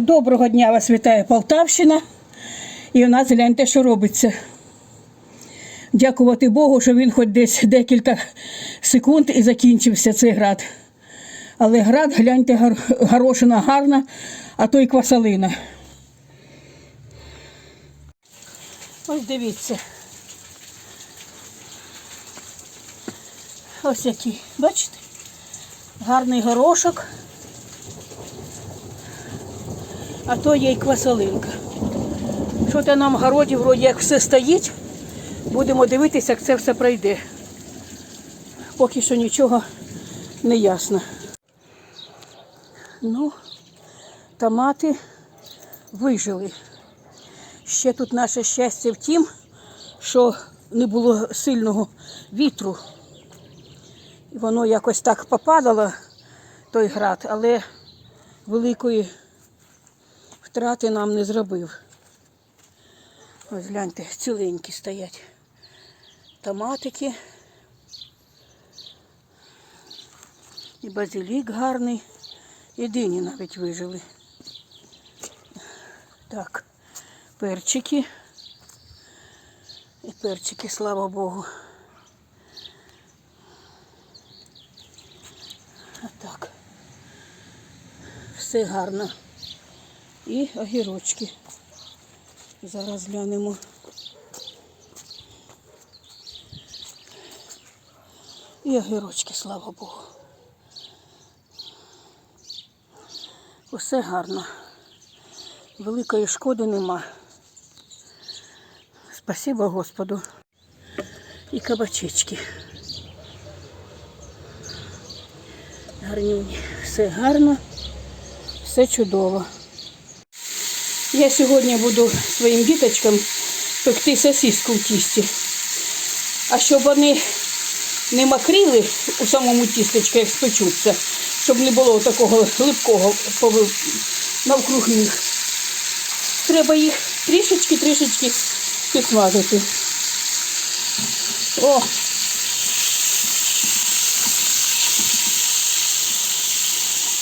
Доброго дня вас вітає Полтавщина. І у нас гляньте, що робиться. Дякувати Богу, що він хоч десь декілька секунд і закінчився цей град. Але град, гляньте, горошина гарна, а то й квасалина. Ось дивіться. Ось який, бачите? Гарний горошок. А то є й квасолинка. Що то нам в городі вроді як все стоїть, будемо дивитися, як це все пройде. Поки що нічого не ясно. Ну, томати вижили. Ще тут наше щастя в тім, що не було сильного вітру. Воно якось так попадало, той град, але великої втрати нам не зробив. Ось гляньте, ціленькі стоять. Томатики. І базилік гарний. І дині навіть вижили. Так, перчики. І перчики, слава Богу. Отак. Все гарно і огірочки. Зараз глянемо. І огірочки, слава Богу. Усе гарно. Великої шкоди нема. Спасибо Господу. І кабачечки. Гарнюні. Все гарно, все чудово. Я сьогодні буду своїм діточкам пекти сосиску в тісті. А щоб вони не макріли у самому тістечку, як спечуться, щоб не було такого липкого навкруг них. Треба їх трішечки-трішечки підсмажити. О!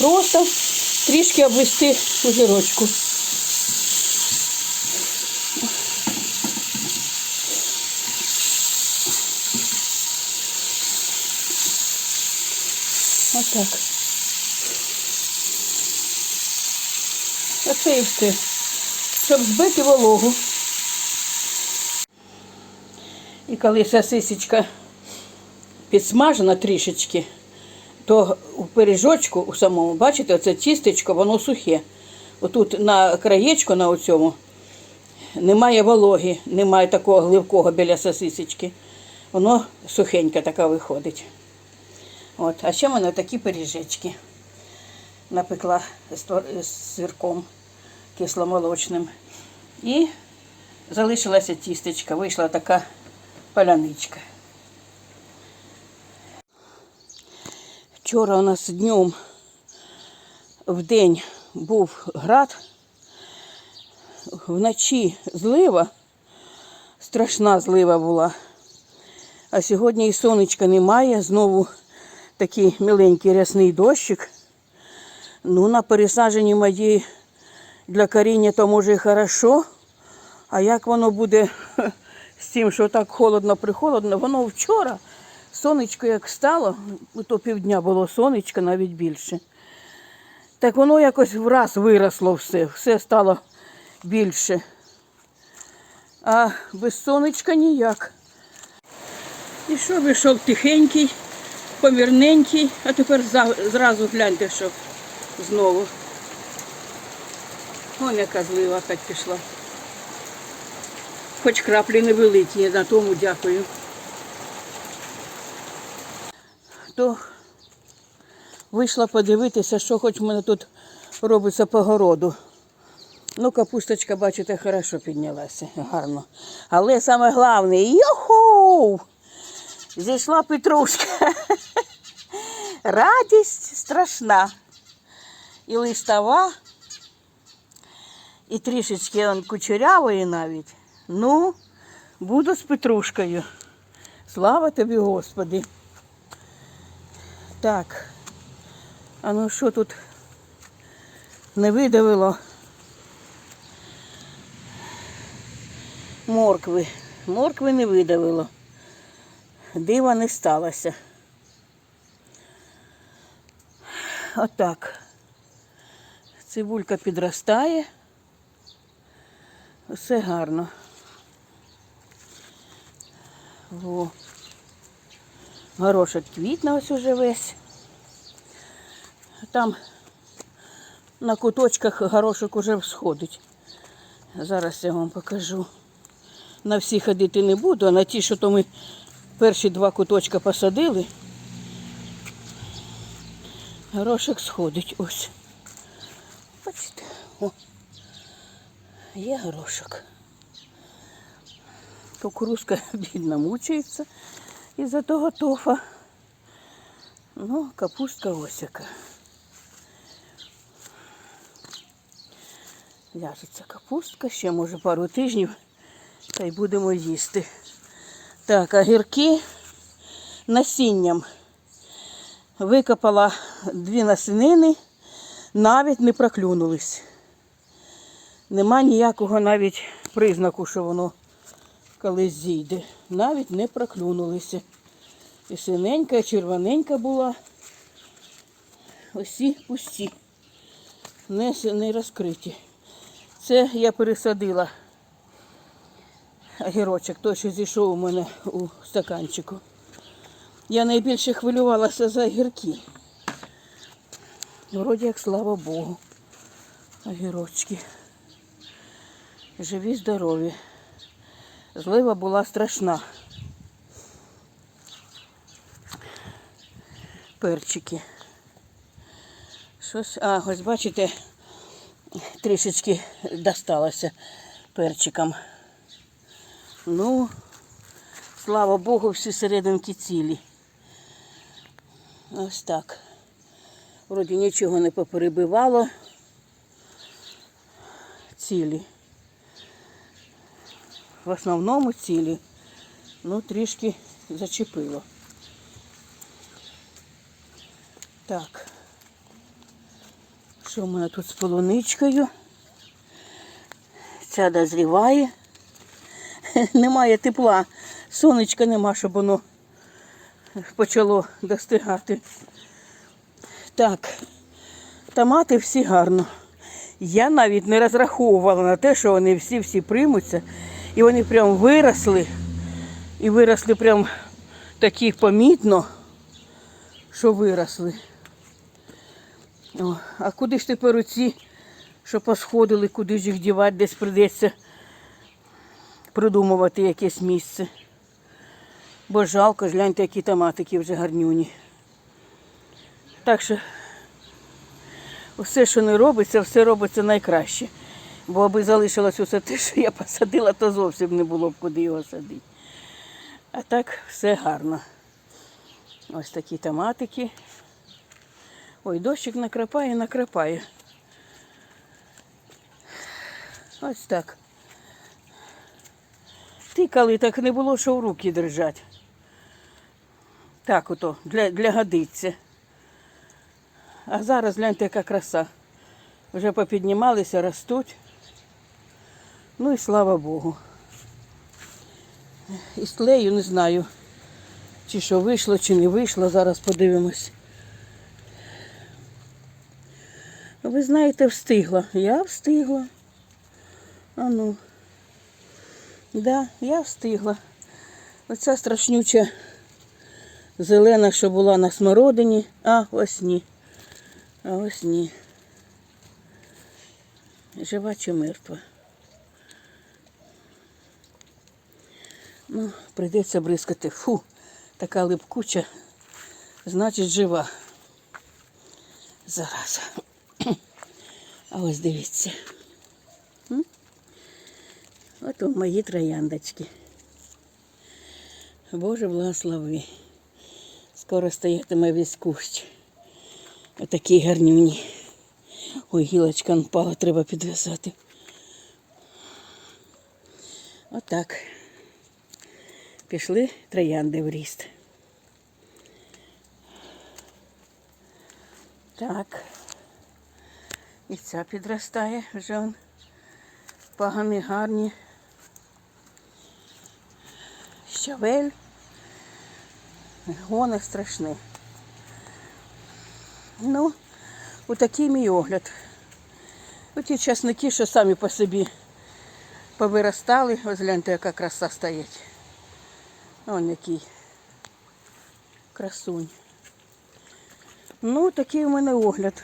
Просто трішки обвести у жирочку. Отак. Оце і все. Щоб збити вологу. І коли сосисечка підсмажена трішечки, то у пиріжочку у самому, бачите, оце тістечко, воно сухе. Отут на краєчку, на оцьому, немає вологи, немає такого гливкого біля сосисечки. Воно сухеньке така виходить. От. А ще в мене такі пиріжечки напекла з, сирком кисломолочним. І залишилася тістечка, вийшла така паляничка. Вчора у нас днем в день був град, вночі злива, страшна злива була. А сьогодні і сонечка немає, знову такий миленький рясний дощик. Ну, на пересадженні мої для коріння то може і хорошо. А як воно буде з тим, що так холодно прихолодно, воно вчора сонечко як стало, то півдня було сонечко, навіть більше. Так воно якось враз виросло все, все стало більше. А без сонечка ніяк. І що вийшов тихенький, помірненький, а тепер зразу гляньте, що знову. Ой, яка злива опять пішла. Хоч краплі невеликі, на тому дякую. То вийшла подивитися, що хоч в мене тут робиться по городу. Ну, капусточка, бачите, хорошо піднялася, гарно. Але саме головне, йоху! Зійшла петрушка. Радість страшна. І листова, і трішечки он кучерявої навіть. Ну, буду з петрушкою. Слава тобі, Господи. Так, а ну що тут не видавило? Моркви. Моркви не видавило. Дива не сталося. Отак. Цибулька підростає. Все гарно. Во. Горошок квітне ось уже весь. Там на куточках горошок уже всходить. Зараз я вам покажу. На всі ходити не буду, а на ті, що то ми перші два куточка посадили. Горошок сходить ось. Бачите, о, є горошок. Кукурузка бідна мучається із-за того тофа. Ну, капустка ось яка. Ляжеться капустка, ще може пару тижнів, та й будемо їсти. Так, огірки насінням. Викопала дві насінини, навіть не проклюнулись. Нема ніякого навіть признаку, що воно колись зійде. Навіть не проклюнулися. І синенька, і червоненька була. Усі пусті, не, не розкриті. Це я пересадила огірочок, той, що зійшов у мене у стаканчику. Я найбільше хвилювалася за огірки. Вроді як слава Богу. Огірочки. Живі, здорові. Злива була страшна. Перчики. Щось, а, ось бачите, трішечки досталося перчикам. Ну, слава Богу, всі серединки цілі. Ось так. Вроді нічого не поперебивало. Цілі. В основному цілі. Ну, трішки зачепило. Так. Що в мене тут з полуничкою? Ця дозріває. Немає тепла. Сонечка нема, щоб воно почало достигати. Так, томати всі гарно. Я навіть не розраховувала на те, що вони всі-всі приймуться. І вони прям виросли. І виросли прям такі помітно, що виросли. О, а куди ж тепер оці, що посходили, куди ж їх дівати, десь прийдеться придумувати якесь місце. Бо жалко, гляньте, які томатики вже гарнюні. Так що все, що не робиться, все робиться найкраще. Бо аби залишилось усе те, що я посадила, то зовсім не було б куди його садити. А так все гарно. Ось такі томатики. Ой, дощик накрапає, накрапає. Ось так. Тикали, так не було, що в руки держать. Так ото, для, для годиться. А зараз гляньте, яка краса. Вже попіднімалися, ростуть. Ну і слава Богу. І тлею не знаю, чи що вийшло, чи не вийшло. Зараз подивимось. Ви знаєте, встигла. Я встигла. А ну. Да, я встигла. Оця страшнюча зелена, що була на смородині, а ось ні. А ось ні. Жива чи мертва. Ну, прийдеться бризкати. Фу, така липкуча, значить жива. Зараза. А ось дивіться. М? От он мої трояндочки. Боже благослови. Скоро стоятиме весь кущ. Отакі гарнюні. Ой, гілочка впала, треба підв'язати. Отак. Пішли троянди в ріст. Так. І ця підростає, вже он пагани гарні. Щавель. Гони страшні. Ну, отакий мій огляд. Оті часники, що самі по собі повиростали. Ось гляньте, яка краса стоїть. Вон який красунь. Ну, такий у мене огляд.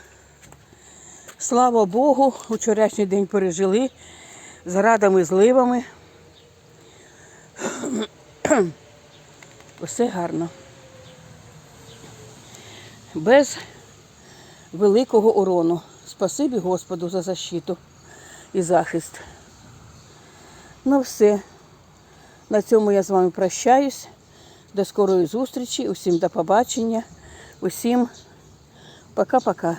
Слава Богу, вчорашній день пережили з радами, зливами. Усе гарно. Без великого урону. Спасибі Господу за защиту і захист. Ну все. На цьому я з вами прощаюсь. До скорої зустрічі. Усім до побачення. Усім пока-пока.